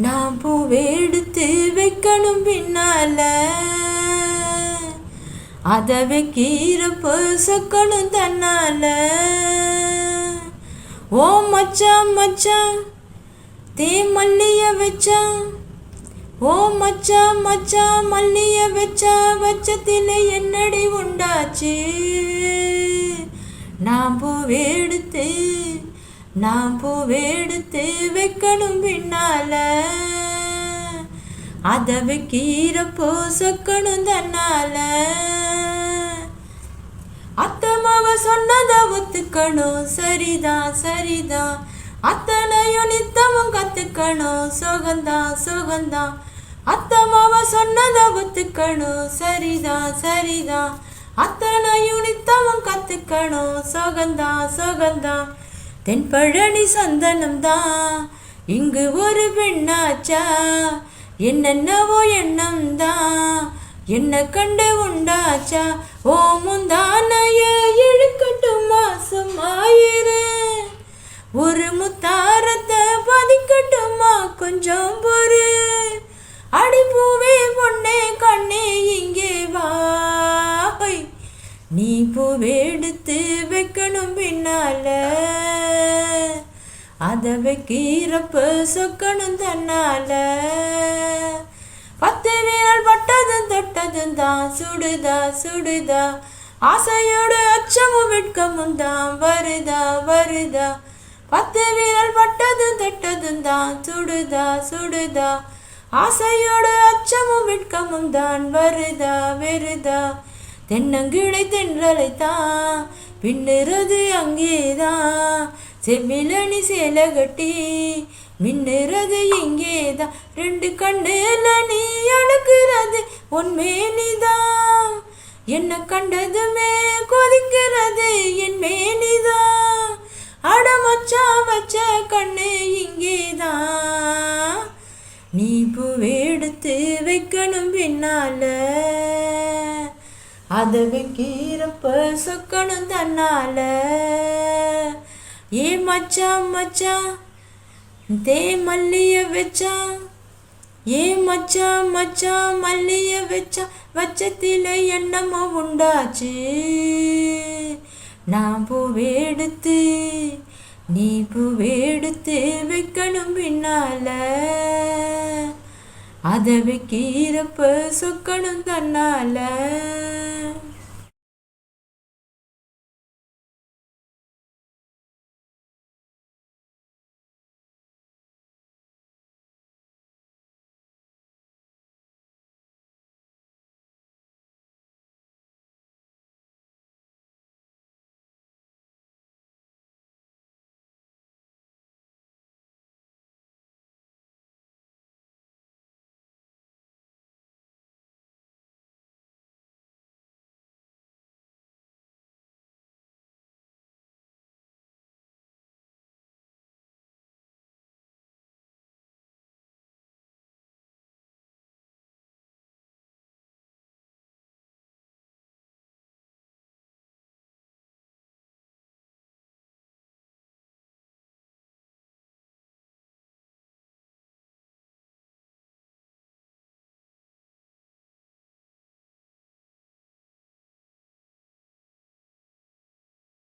நான் பூவெடுத்து வைக்கணும் பின்னால. அதை வைக்கிறப்ப சொக்கணும் தன்னால. ஓ மச்சான் மச்சான் தே மல்லிய வச்சான் ஓ மச்சான் மச்சான் மல்லிய வச்சா வச்சத்தில் என்னடி உண்டாச்சு? நான் பூவெடுத்து நான் பூவெடுத்து வைக்கணும் பின்னால. அதை வைக்கிற பூ சொக்கணும் தன்னால. அத்தமாவ சொன்னத ஒத்துக்கணும். சரிதான் சரிதான். அத்தனையும் நித்தமும் கத்துக்கணும். சுகந்தான் சுகந்தான். அத்தமாவ சொன்னத ஒத்துக்கணும். சரிதான் சரிதான். அத்தனையும் நித்தமும் கத்துக்கணும். சுகந்தான் சுகந்தான். தென்பழனி சந்தனம் தான் இங்கு ஒரு பெண்ணாச்சா. என்னென்னவோ எண்ணம் தான் என்ன கண்டு உண்டாச்சா. ஓ முந்தானைய இழுக்கட்டும் மாசம் ஆயிரு. ஒரு முத்தாரத்தை நீ பூவெடுத்து வைக்கணும் பின்னால. அதை வைக்கிறப்ப சொக்கணும் தன்னால. பத்து வீரல் பட்டதும் தொட்டதும் தான். சுடுதா சுடுதா. ஆசையோடு அச்சமும் வெட்கமும் தான். வருதா வருதா. பத்து வீரல் பட்டதும் தொட்டதும் தான். சுடுதா சுடுதா. ஆசையோடு அச்சமும் வெட்கமும் தான். வருதா வெறுதா. தென்னங்கிளை தென்றலை தான் பின்னுறது அங்கேதான் செம்மிலனி சேலை கட்டி மின்னுறது இங்கேதான் ரெண்டு கண்ணுல நீ அழுக்கிறது உன்மேனிதான் என்ன கண்டதுமே கொதிக்கிறது என் மேனிதான் அடமச்சா வச்ச கண்ணு இங்கேதான் நீ பூ எடுத்து வைக்கணும் பின்னால. அதை வைக்கிறப்ப சொக்கணும் தன்னால. ஏ மச்சான் மச்சான் தே மல்லிய வச்சான் ஏ மச்சான் மச்சான் மல்லிய வச்சா வச்சத்தில என்னமோ உண்டாச்சு. நான் பூவெடுத்து நீ பூவெடுத்து வைக்கணும் பின்னால. அதை வைக்கிறப்ப சொக்கணும் தன்னால.